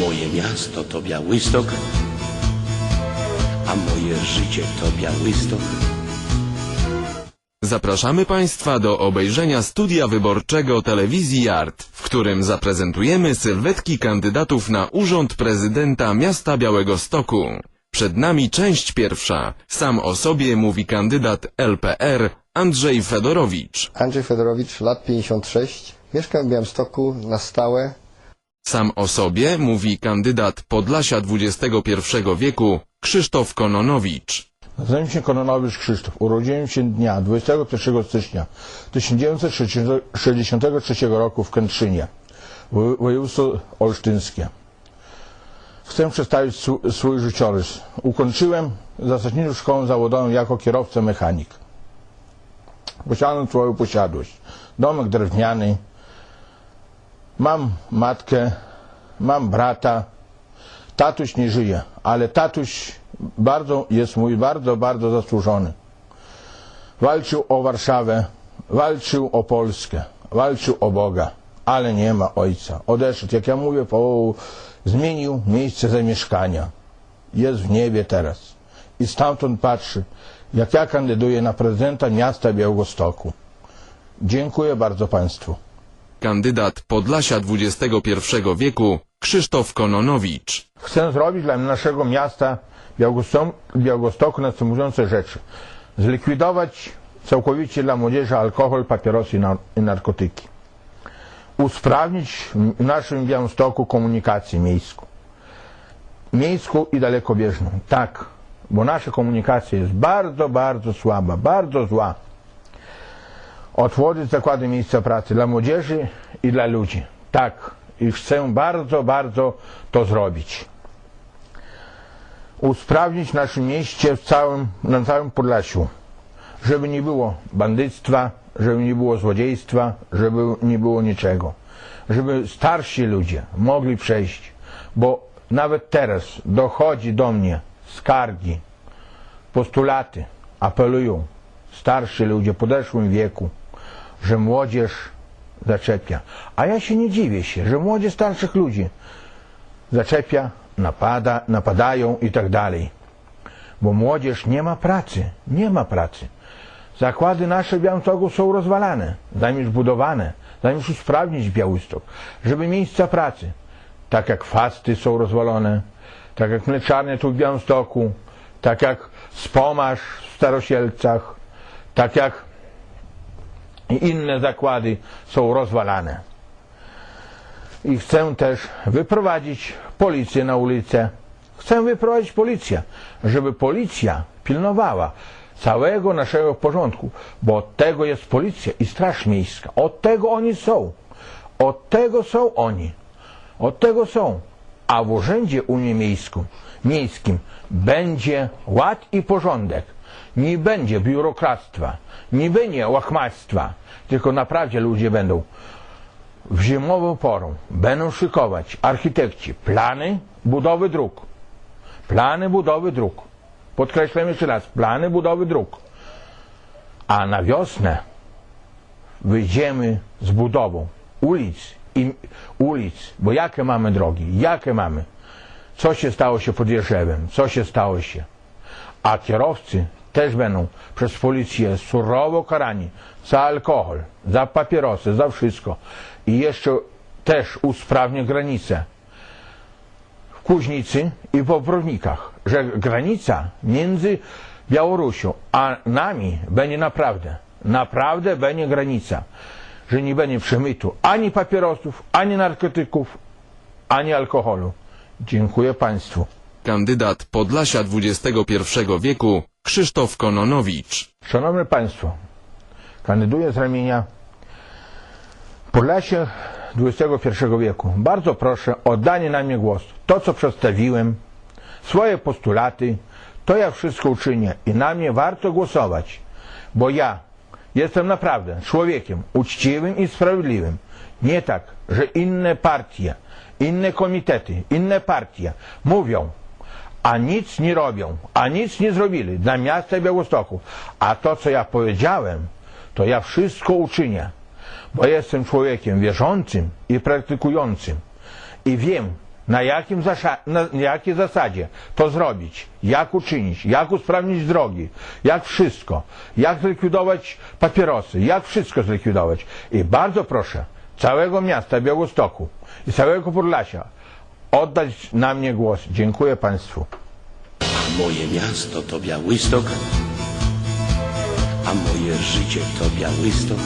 Moje miasto to Białystok, a moje życie to Białystok. Zapraszamy Państwa do obejrzenia studia wyborczego telewizji Art, w którym zaprezentujemy sylwetki kandydatów na urząd prezydenta miasta Białegostoku. Przed nami część pierwsza. Sam o sobie mówi kandydat LPR Andrzej Fedorowicz. Andrzej Fedorowicz, lat 56. Mieszkam w Białymstoku na stałe. Sam o sobie mówi kandydat Podlasia XXI wieku Krzysztof Kononowicz. Nazywam się Kononowicz Krzysztof. Urodziłem się dnia 21 stycznia 1963 roku w Kętrzynie, wo- województwo olsztyńskie. Chcę przedstawić sw- swój życiorys. Ukończyłem zasadniczą szkołę zawodową jako kierowca mechanik. Posiadam swoją posiadłość. Domek drewniany. Mam matkę, mam brata, Tatuś nie żyje, ale tatuś bardzo jest mój bardzo, bardzo zasłużony. Walczył o Warszawę, walczył o Polskę, walczył o Boga, ale nie ma ojca. Odeszedł, jak ja mówię, po, zmienił miejsce zamieszkania. Jest w niebie teraz. I stamtąd patrzy, jak ja kandyduję na prezydenta miasta Białegostoku. Dziękuję bardzo Państwu. Kandydat Podlasia XXI wieku Krzysztof Kononowicz. Chcę zrobić dla naszego miasta Białegostoku następujące rzeczy. Zlikwidować całkowicie dla młodzieży alkohol, papierosy i narkotyki. Usprawnić w naszym Białymstoku komunikację miejską. Miejską i dalekobieżną. Tak, bo nasza komunikacja jest bardzo, bardzo słaba, bardzo zła. Otworzyć zakłady miejsca pracy dla młodzieży i dla ludzi. Tak, i chcę bardzo, bardzo to zrobić. Usprawnić w naszym mieście w całym, na całym Podlasiu, żeby nie było bandyctwa, żeby nie było złodziejstwa, żeby nie było niczego. Żeby starsi ludzie mogli przejść, bo nawet teraz dochodzi do mnie skargi, postulaty, apelują starsi ludzie w podeszłym wieku, że młodzież zaczepia. A ja się nie dziwię się, że młodzież starszych ludzi zaczepia, napada, napadają i tak dalej. Bo młodzież nie ma pracy, nie ma pracy. Zakłady nasze w Białymstoku są rozwalane, zamiast budowane, zamiast usprawnić Białystok, żeby miejsca pracy, tak jak fasty są rozwalone, tak jak mleczarnie tu w Białymstoku, tak jak Spomarz w Starosielcach, tak jak i inne zakłady są rozwalane. I chcę też wyprowadzić policję na ulicę. Chcę wyprowadzić policję, żeby policja pilnowała całego naszego porządku, bo od tego jest policja i straż miejska. Od tego oni są. Od tego są oni. Od tego są. A w urzędzie Unii Miejską, Miejskim będzie ład i porządek. Nie będzie biurokractwa, nie będzie łachmactwa, tylko naprawdę ludzie będą w zimową porą będą szykować architekci plany budowy dróg. Plany budowy dróg. Podkreślam jeszcze raz, plany budowy dróg. A na wiosnę wyjdziemy z budową ulic i ulic, bo jakie mamy drogi, jakie mamy? Co się stało się pod Jerzewem? Co się stało się? A kierowcy też będą przez policję surowo karani za alkohol, za papierosy, za wszystko. I jeszcze też usprawnię granice w Kuźnicy i w Obrownikach, że granica między Białorusią a nami będzie naprawdę, naprawdę będzie granica, że nie będzie przemytu ani papierosów, ani narkotyków, ani alkoholu. Dziękuję Państwu. Kandydat Podlasia XXI wieku Krzysztof Kononowicz. Szanowni Państwo, kandyduję z ramienia Podlasie XXI wieku. Bardzo proszę o oddanie na mnie głosu. To, co przedstawiłem, swoje postulaty, to ja wszystko uczynię i na mnie warto głosować, bo ja jestem naprawdę człowiekiem uczciwym i sprawiedliwym. Nie tak, że inne partie, inne komitety, inne partie mówią, a nic nie robią, a nic nie zrobili dla miasta Białostoku. A to, co ja powiedziałem, to ja wszystko uczynię, bo jestem człowiekiem wierzącym i praktykującym i wiem, na jakim na jakiej zasadzie to zrobić, jak uczynić, jak usprawnić drogi, jak wszystko, jak zlikwidować papierosy, jak wszystko zlikwidować. I bardzo proszę całego miasta Białostoku i całego Podlasia oddać na mnie głos. Dziękuję Państwu. A moje miasto to Białystok, a moje życie to Białystok.